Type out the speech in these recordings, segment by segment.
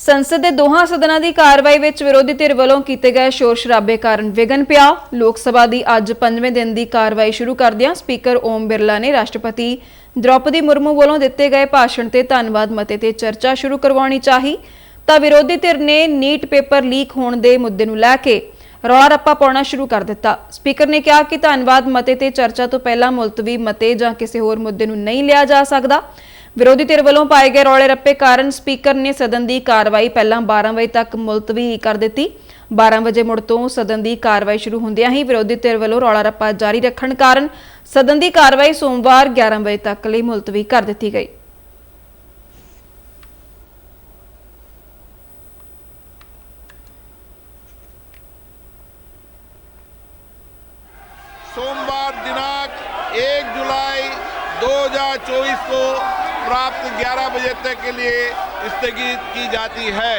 ਸੰਸਦ ਦੇ ਦੋਹਾਂ ਸਦਨਾਂ ਦੀ ਕਾਰਵਾਈ ਵਿੱਚ ਵਿਰੋਧੀ ਧਿਰ ਵੱਲੋਂ ਕੀਤੇ ਗਏ ਸ਼ੋਰ ਸ਼ਰਾਬੇ ਕਾਰਨ ਵਿਘਨ ਪਿਆ। ਲੋਕ ਸਭਾ ਦੀ ਅੱਜ ਪੰਜਵੇਂ ਦਿਨ ਦੀ ਕਾਰਵਾਈ ਸ਼ੁਰੂ ਕਰਦਿਆਂ ਸਪੀਕਰ ਓਮ ਬਿਰਲਾ ਨੇ ਰਾਸ਼ਟਰਪਤੀ ਦ੍ਰੌਪਦੀ ਮੁਰਮੂ ਵੱਲੋਂ ਦਿੱਤੇ ਗਏ ਭਾਸ਼ਣ ਤੇ ਧੰਨਵਾਦ ਮਤੇ ਤੇ ਚਰਚਾ ਸ਼ੁਰੂ ਕਰਵਾਉਣੀ ਚਾਹੀ। ਤਾਂ ਵਿਰੋਧੀ ਧਿਰ ਨੇ ਨੀਟ ਪੇਪਰ ਲੀਕ ਹੋਣ ਦੇ ਮੁੱਦੇ ਨੂੰ ਲੈ ਕੇ ਰੌਲਾ ਰੱਪਾ ਪਾਉਣਾ ਸ਼ੁਰੂ ਕਰ ਦਿੱਤਾ। ਸਪੀਕਰ ਨੇ ਕਿਹਾ ਕਿ ਧੰਨਵਾਦ ਮਤੇ ਤੇ ਚਰਚਾ ਤੋਂ ਪਹਿਲਾਂ ਮੁਲਤਵੀ ਮਤੇ ਜਾਂ ਕਿਸੇ ਹੋਰ ਮੁੱਦੇ ਨੂੰ ਨਹੀਂ ਲਿਆ ਜਾ ਸਕਦਾ। ਵਿਰੋਧੀ ਧਿਰ ਵੱਲੋਂ ਪਾਏ ਗਏ ਰੌਲੇ ਰੱਪੇ ਕਾਰਨ ਸਪੀਕਰ ਨੇ ਸਦਨ ਦੀ ਕਾਰਵਾਈ ਪਹਿਲਾਂ 12 ਵਜੇ ਤੱਕ ਮੁਲਤਵੀ ਕਰ ਦਿੱਤੀ 12 ਵਜੇ ਮੁੜ ਤੋਂ ਸਦਨ ਦੀ ਕਾਰਵਾਈ ਸ਼ੁਰੂ ਹੁੰਦਿਆਂ ਹੀ ਵਿਰੋਧੀ ਧਿਰ ਵੱਲੋਂ ਰੌਲਾ ਰੱਪਾ ਜਾਰੀ ਰੱਖਣ ਕਾਰਨ ਸਦਨ ਦੀ ਕਾਰਵਾਈ ਸੋਮਵਾਰ 11 ਵਜੇ ਤੱਕ ਲਈ ਮੁਲਤਵੀ ਕਰ ਦਿੱਤੀ ਗਈ सोमवार दिनांक 1 जुलाई 2024 को प्राप्त 11 बजे तक के लिए स्थगित की जाती है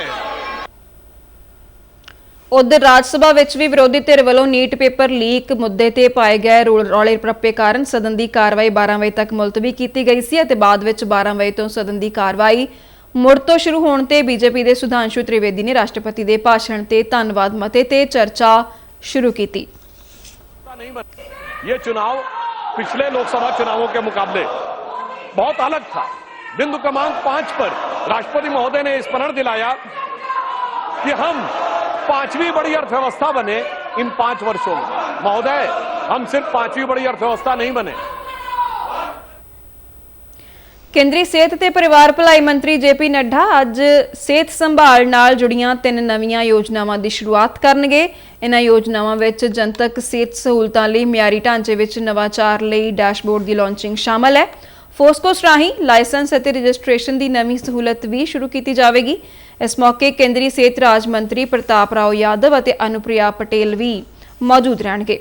ਉਧਰ ਰਾਜ ਸਭਾ ਵਿੱਚ ਵੀ ਵਿਰੋਧੀ ਧਿਰ ਵੱਲੋਂ ਨੀਟ ਪੇਪਰ ਲੀਕ ਮੁੱਦੇ ਤੇ ਪਾਏ ਗਏ ਰੌਲ- ਰੌਲੇ ਰੱਪੇ ਕਾਰਨ ਸਦਨ ਦੀ ਕਾਰਵਾਈ 12 ਵਜੇ ਤੱਕ ਮੁਲਤਵੀ ਕੀਤੀ ਗਈ ਸੀ ਅਤੇ ਬਾਅਦ ਵਿੱਚ 12 ਵਜੇ ਤੋਂ ਸਦਨ ਦੀ ਕਾਰਵਾਈ ਮੁੜ ਤੋਂ ਸ਼ੁਰੂ ਹੋਣ ਤੇ ਬੀਜੇਪੀ ਦੇ ਸੁਧਾਂਸ਼ੂ ਤ੍ਰਿਵੇਦੀ ਨੇ ਰਾਸ਼ਟਰਪਤੀ ਦੇ ਭਾਸ਼ਣ ਤੇ ਧੰਨਵਾਦ ਮਤੇ ਤੇ ਚਰਚਾ ਸ਼ੁਰੂ ਕੀਤੀ का नहीं बना ये चुनाव पिछले लोकसभा चुनावों के मुकाबले बहुत अलग था बिंदु क्रमांक पांच पर राष्ट्रपति महोदय ने स्मरण दिलाया कि हम पांचवी बड़ी अर्थव्यवस्था बने इन पांच वर्षों में महोदय हम सिर्फ पांचवी बड़ी अर्थव्यवस्था नहीं बने ਕੇਂਦਰੀ ਸਿਹਤ ਤੇ ਪਰਿਵਾਰ ਭਲਾਈ ਮੰਤਰੀ ਜੇਪੀ ਨੱਡਾ ਅੱਜ ਸਿਹਤ ਸੰਭਾਲ ਨਾਲ ਜੁੜੀਆਂ ਤਿੰਨ ਨਵੀਆਂ ਯੋਜਨਾਵਾਂ ਦੀ ਸ਼ੁਰੂਆਤ ਕਰਨਗੇ ਇਨ੍ਹਾਂ ਯੋਜਨਾਵਾਂ ਵਿੱਚ ਜਨਤਕ ਸਿਹਤ ਸਹੂਲਤਾਂ ਲਈ ਮਿਆਰੀ ਢਾਂਚੇ ਵਿੱਚ ਨਵਾਚਾਰ ਲਈ ਡੈਸ਼ਬੋਰਡ ਦੀ ਲਾਂਚਿੰਗ ਸ਼ਾਮਲ ਹੈ ਫੋਸਕੋਸ ਰਾਹੀਂ ਲਾਇਸੈਂਸ ਅਤੇ ਰਜਿਸਟ੍ਰੇਸ਼ਨ ਦੀ ਨਵੀਂ ਸਹੂਲਤ ਵੀ ਸ਼ੁਰੂ ਕੀਤੀ ਜਾਵੇਗੀ। ਇਸ ਮੌਕੇ ਕੇਂਦਰੀ ਸਿਹਤ ਰਾਜ ਮੰਤਰੀ ਪ੍ਰਤਾਪ ਰਾਓ ਯਾਦਵ ਅਤੇ ਅਨੁਪ੍ਰਿਆ ਪਟੇਲ ਵੀ ਮੌਜੂਦ ਰਹਿਣਗੇ।